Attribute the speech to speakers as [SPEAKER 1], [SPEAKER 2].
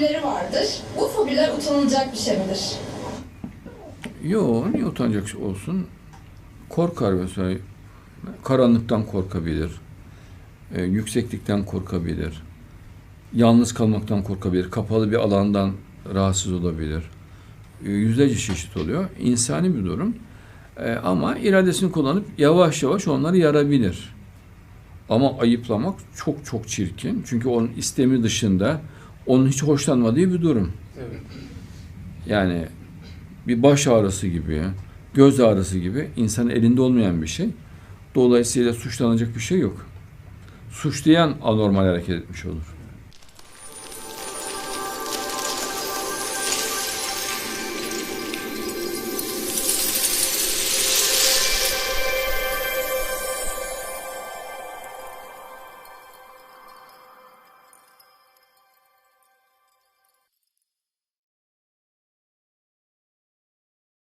[SPEAKER 1] fobileri vardır. Bu fobiler utanılacak bir şey midir?
[SPEAKER 2] Yo, niye utanacak olsun? Korkar mesela. Karanlıktan korkabilir. e, yükseklikten korkabilir. Yalnız kalmaktan korkabilir. Kapalı bir alandan rahatsız olabilir. E, yüzlerce çeşit oluyor. İnsani bir durum. E, ama iradesini kullanıp yavaş yavaş onları yarabilir. Ama ayıplamak çok çok çirkin. Çünkü onun istemi dışında onun hiç hoşlanmadığı bir durum.
[SPEAKER 3] Evet.
[SPEAKER 2] Yani bir baş ağrısı gibi, göz ağrısı gibi insanın elinde olmayan bir şey. Dolayısıyla suçlanacak bir şey yok. Suçlayan anormal hareket etmiş olur.